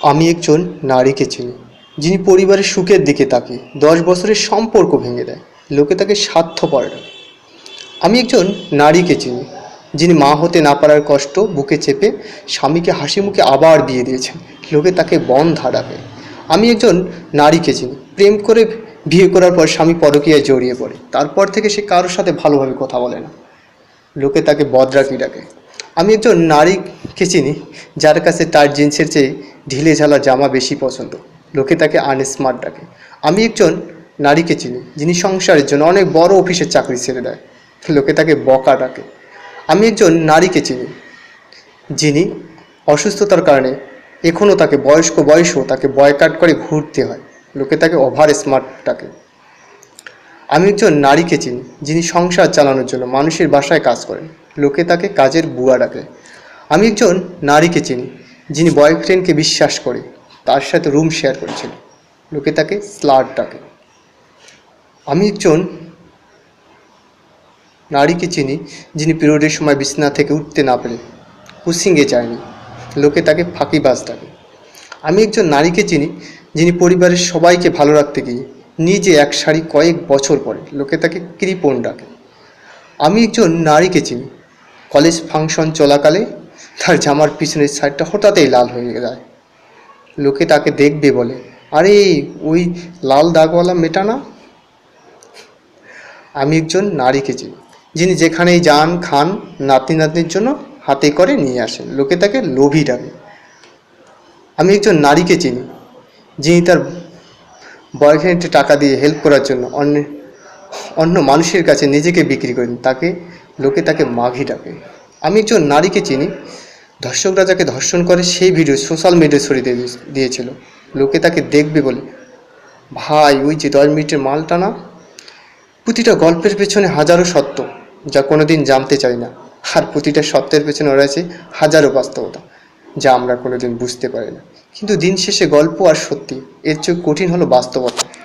আমি একজন নারীকে চিনি, যিনি পরিবারের সুখের দিকে তাকে দশ বছরের সম্পর্ক ভেঙে দেয়, লোকে তাকে স্বার্থপর ডাকে আমি একজন নারীকে চিনি, যিনি মা হতে না পারার কষ্ট বুকে চেপে স্বামীকে হাসি মুখে আবার বিয়ে দিয়েছেন, লোকে তাকে বন ডাকে আমি একজন নারীকে চিনি, প্রেম করে বিয়ে করার পর স্বামী পরকীয়ায় জড়িয়ে পড়ে, তারপর থেকে সে কারোর সাথে ভালোভাবে কথা বলে না। লোকে তাকে বদরাকি ডাকে। আমি একজন নারীকে চিনি, যার কাছে তার জিন্সের চেয়ে ঢিলে ঝালা জামা বেশি পছন্দ। লোকে তাকে আনস্মার্ট ডাকে। আমি একজন নারীকে চিনি, যিনি সংসারের জন্য অনেক বড় অফিসের চাকরি ছেড়ে দেয়। লোকে তাকে বকা ডাকে। আমি একজন নারীকে চিনি, যিনি অসুস্থতার কারণে এখনও তাকে বয়স্ক বয়সেও তাকে বয়কাট করে ঘুরতে হয়। লোকে তাকে ওভার স্মার্ট ডাকে। আমি একজন নারীকে চিনি, যিনি সংসার চালানোর জন্য মানুষের বাসায় কাজ করেন। লোকে তাকে কাজের বুয়া ডাকে। আমি একজন নারীকে চিনি যিনি বয়ফ্রেন্ডকে বিশ্বাস করে, তার সাথে রুম শেয়ার করেছিল। লোকে তাকে স্লাট ডাকে। আমি একজন নারীকে চিনি, যিনি পিরিয়ডের সময় বিছানা থেকে উঠতে না পেরে কুসিংয়ে যায়নি। লোকে তাকে ফাঁকিবাজ ডাকে। আমি একজন নারীকে চিনি, যিনি পরিবারের সবাইকে ভালো রাখতে গিয়ে নিজে এক শাড়ি কয়েক বছর পরে লোকে তাকে কৃপণ ডাকে। আমি একজন নারীকে চিনি। কলেজ ফাংশন চলাকালে তার জামার পিছনের সাইডটা হঠাৎই লাল হয়ে যায়। লোকে তাকে দেখবে বলে, আরে, ওই লাল দাগওয়ালা মেটা না? আমি একজন নারীকে চিনি, যিনি যেখানেই যান, খান নাতনি নাতনির জন্য হাতে করে নিয়ে আসেন। লোকে তাকে লোভী ডাকে। আমি একজন নারীকে চিনি, যিনি তার বয়ফ্রেন্ডকে টাকা দিয়ে হেল্প করার জন্য অন্য অন্য মানুষের কাছে নিজেকে বিক্রি করেন। তাকে, লোকে তাকে মাঘি ডাকে। আমি একজন নারীকে চিনি ধর্ষকরা যাকে ধর্ষণ করে সেই ভিডিও সোশ্যাল মিডিয়ায় ছড়িয়ে দিয়ে- দিয়েছিল। লোকে তাকে দেখবে বলে, ভাই, ওই যে দশ মিনিটের মালটা না? প্রতিটা গল্পের পেছনে হাজারো সত্য, যা কোনোদিন জানতে চাই না। আর প্রতিটা সত্যের পেছনে রয়েছে হাজারো বাস্তবতা, যা আমরা কোনোদিন বুঝতে পারি না। কিন্তু দিন শেষে গল্প আর সত্যি, এর চেয়ে কঠিন হলো বাস্তবতা।